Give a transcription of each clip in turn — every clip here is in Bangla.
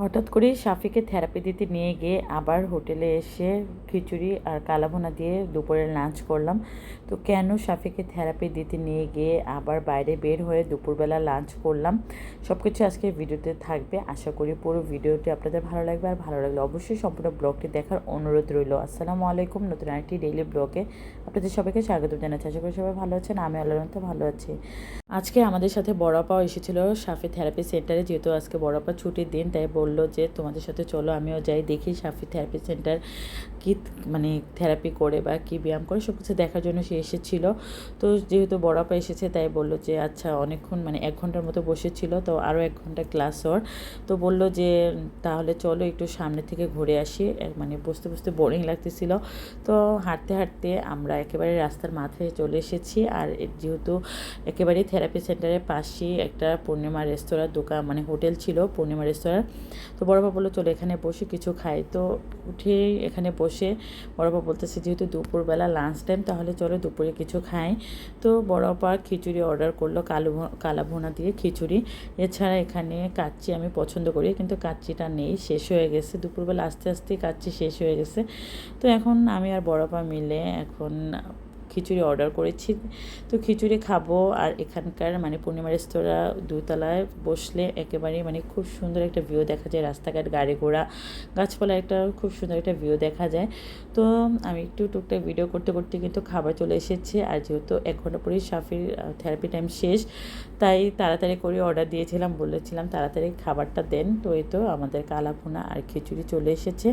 হঠাৎ করেই সাফিকে থেরাপি দিতে নিয়ে গিয়ে আবার হোটেলে এসে খিচুড়ি আর কালাভোনা দিয়ে দুপুরে লাঞ্চ করলাম। তো কেন সাফিকে থেরাপি দিতে নিয়ে গিয়ে আবার বাইরে বের হয়ে দুপুরবেলা লাঞ্চ করলাম? সব কিছু আজকে ভিডিওতে থাকবে। আশা করি পুরো ভিডিওটি আপনাদের ভালো লাগবে। আর ভালো লাগলে অবশ্যই সম্পূর্ণ ব্লগটি দেখার অনুরোধ রইল। আসসালামু আলাইকুম। নতুন আরেকটি ডেইলি ব্লগে আপনাদের সবাইকে স্বাগত জানাচ্ছি। আশা করি সবাই ভালো আছেন। আমি আল্লাহর মতো ভালো আছি। আজকে আমাদের সাথে বড়াপাও এসেছিল সাফি থেরাপি সেন্টারে যেহেতু আজকে বড়াপা ছুটির দিন, তাই বলল যে, তোমাদের সাথে চলো, আমিও যাই, দেখি সাফি থেরাপি সেন্টার কী মানে থেরাপি করে বা কী ব্যায়াম করে। সব কিছু দেখার জন্য সে এসেছিল। তো যেহেতু বড়াপা এসেছে, তাই বলল যে আচ্ছা অনেকক্ষণ মানে এক ঘণ্টার মতো বসেছিল, তো আরও এক ঘণ্টা ক্লাস ওর। তো বলল যে, তাহলে চলো একটু সামনে থেকে ঘুরে আসি। মানে বসতে বসতে বোরিং লাগতেছিল। তো হাঁটতে হাঁটতে আমরা একেবারে রাস্তার মাথায় চলে এসেছি। আর যেহেতু একেবারে থেরাপি সেন্টারের পাশেই একটা পূর্ণিমা রেস্তোরাঁ দোকান মানে হোটেল ছিল পূর্ণিমা রেস্তোরাঁ তো বড়বাবা বলল, চলো এখানে বসে কিছু খাই। তো উঠেই এখানে বসে বড়বাবা বলতেছে, যেহেতু দুপুরবেলা লাঞ্চ টাইম তাহলে চলো দুপুরে কিছু খাই। তো বড়বাবা খিচুড়ি অর্ডার করল, কালো কালা ভুনা দিয়ে খিচুড়ি। এছাড়া এখানে কাচ্চি আমি পছন্দ করি, কিন্তু কাচ্চিটা নেই, শেষ হয়ে গেছে। দুপুরবেলা আস্তে আস্তে কাচ্চি শেষ হয়ে গেছে। তো এখন আমি আর বড়পা মিলে এখন খিচুড়ি অর্ডার করেছি। তো খিচুড়ি খাব আর এখানকার মানে পূর্ণিমা রেস্তোরাঁ দুতলায় বসলে একেবারেই মানে খুব সুন্দর একটা ভিউ দেখা যায়। রাস্তাঘাট, গাড়ি ঘোড়া, গাছপালা একটা খুব সুন্দর একটা ভিউ দেখা যায়। তো আমি একটু টুকটাক ভিডিও করতে করতে কিন্তু খাবার চলে এসেছে আর যেহেতু এক ঘণ্টা পরেই সাফির থেরাপি টাইম শেষ, তাই তাড়াতাড়ি করে অর্ডার দিয়েছিলাম, বলেছিলাম তাড়াতাড়ি খাবারটা দেন। তো এই তো আমাদের কালা ভুনা আর খিচুড়ি চলে এসেছে।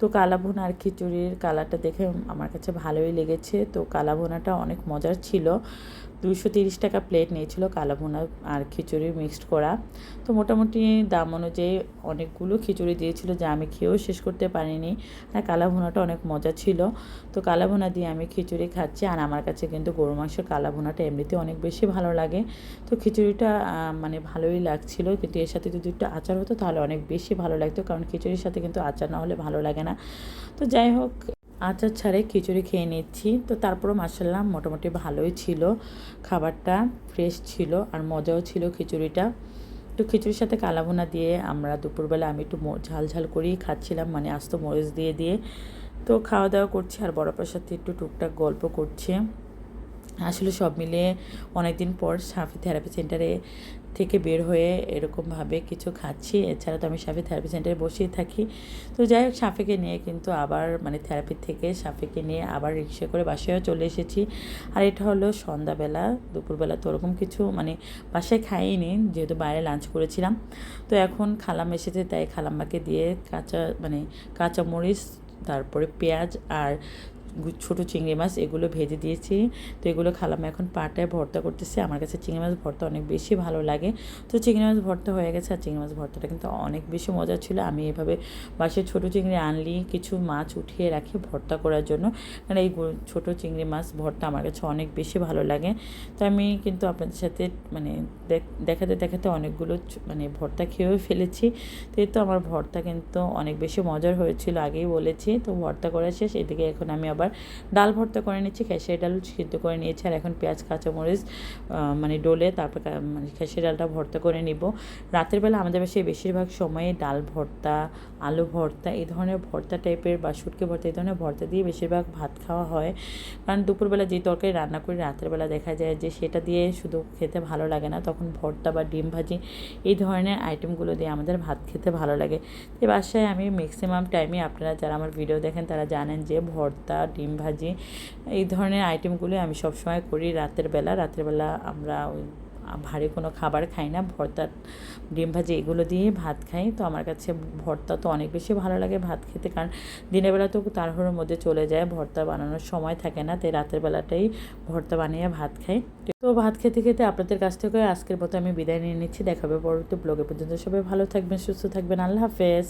তো কালা ভুনা আর খিচুড়ির কালারটা দেখে আমার কাছে ভালোই লেগেছে। তো কালা ভুনাটা অনেক মজার ছিল। দুশো তিরিশ টাকা প্লেট নিয়েছিল কালা ভুনা আর খিচুড়ি মিক্সড করা। তো মোটামুটি দাম অনুযায়ী অনেকগুলো খিচুড়ি দিয়েছিল যা আমি খেয়েও শেষ করতে পারিনি। আর কালা ভুনাটা অনেক মজা ছিল। তো কালা ভুনা দিয়ে আমি খিচুড়ি খাচ্ছি আর আমার কাছে কিন্তু গরু মাংসের কালা ভুনাটা এমনিতে অনেক বেশি ভালো লাগে। তো খিচুড়িটা মানে ভালোই লাগছিল। কিন্তু এর সাথে যদি একটু আচার হতো তাহলে অনেক বেশি ভালো লাগতো। কারণ খিচুড়ির সাথে কিন্তু আচার না হলে ভালো লাগে না। তো যাই হোক আচার ছাড়ে খিচুড়ি খেয়ে নিচ্ছি। তো তারপরও মাসাল্লাহ মোটামুটি ভালোই ছিল। খাবারটা ফ্রেশ ছিল আর মজাও ছিল খিচুড়িটা। তো খিচুড়ির সাথে কালাভুনা দিয়ে আমরা দুপুরবেলা আমি একটু ঝাল ঝাল করেই খাচ্ছিলাম মানে আস্ত মরিচ দিয়ে দিয়ে। তো খাওয়া দাওয়া করছি আর বড়পার সাথে একটু টুকটাক গল্প করছে। আসলে সব মিলিয়ে অনেক দিন পর সাফি থেরাপি সেন্টারে থেকে বের হয়ে এরকমভাবে কিছু খাচ্ছি। এছাড়া তো আমি সাফি থেরাপি সেন্টারে বসেই থাকি। তো যাই হোক, সাফিকে নিয়ে কিন্তু আবার মানে থেরাপি থেকে সাফিকে নিয়ে আবার রিক্সা করে বাসায়ও চলে এসেছি। আর এটা হলো সন্ধ্যাবেলা, দুপুরবেলা তো ওরকম কিছু মানে বাসায় খাইনি, যেহেতু বাইরে লাঞ্চ করেছিলাম। তো এখন খালাম এসেছে, তাই খালাম্মাকে দিয়ে কাঁচা মানে কাঁচা মরিচ তারপরে পেঁয়াজ আর ছোটো চিংড়ি মাছ এগুলো ভেজে দিয়েছি। তো এগুলো খালাম এখন পাটায় ভর্তা করতেছে। আমার কাছে চিংড়ি মাছ ভর্তা অনেক বেশি ভালো লাগে। তো চিংড়ি মাছ ভর্তা হয়ে গেছে আর চিংড়ি মাছ ভর্তাটা কিন্তু অনেক বেশি মজা ছিল। আমি এভাবে বাসে ছোটো চিংড়ি আনলি, কিছু মাছ উঠিয়ে রাখি ভর্তা করার জন্য। কারণ এই ছোটো চিংড়ি মাছ ভর্তা আমার কাছে অনেক বেশি ভালো লাগে। তো আমি কিন্তু আপনাদের সাথে মানে দেখ- দেখাতে দেখাতে অনেকগুলো মানে ভর্তা খেয়েও ফেলেছি। তো এই তো আমার ভর্তা কিন্তু অনেক বেশি মজার হয়েছিল আগেই বলেছি। তো ভর্তা করা শেষ, এদিকে এখন আমি আবার ডাল ভর্তা করে নিচ্ছি খেসের ডাল সিদ্ধ করে নিয়েছি, আর এখন পেঁয়াজ, কাঁচামরিচ মানে ডোলে তারপর মানে খেসের ডালটা ভর্তা করে নিব। রাতের বেলা আমাদের বাসায় বেশিরভাগ সময়ে ডাল ভর্তা, আলু ভর্তা, এই ধরনের ভর্তা টাইপের বা শুটকি ভর্তা, এই ধরনের ভর্তা দিয়ে বেশিরভাগ ভাত খাওয়া হয়। কারণ দুপুরবেলা যে তরকারি রান্না করি, রাতের বেলা দেখা যায় যে সেটা দিয়ে শুধু খেতে ভালো লাগে না, তখন ভর্তা বা ডিম ভাজি, এই ধরনের আইটেমগুলো দিয়ে আমাদের ভাত খেতে ভালো লাগে। তো বাসায় আমি ম্যাক্সিমাম টাইমে আপনারা যারা আমার ভিডিও দেখেন, তারা জানেন যে ভর্তা ডিম ভাজি, এই ধরনের আইটেমগুলো আমি সবসময় করি রাতের বেলা। রাতের বেলা আমরা ওই ভারী কোনো খাবার খাই না, ভর্তা, ডিম ভাজি এগুলো দিয়ে ভাত খাই। তো আমার কাছে ভর্তা তো অনেক বেশি ভালো লাগে ভাত খেতে, কারণ দিনের বেলা তো তাড়াহুড়োর মধ্যে চলে যায়, ভর্তা বানানোর সময় থাকে না, তাই রাতের বেলাটাই ভর্তা বানিয়ে ভাত খাই। তো ভাত খেতে খেতে আপনাদের কাছ থেকে আজকের মতো আমি বিদায় নিয়ে নিচ্ছি। দেখাবে পরবর্তী ব্লগে। পর্যন্ত সবাই ভালো থাকবেন, সুস্থ থাকবেন। আল্লাহ হাফেজ।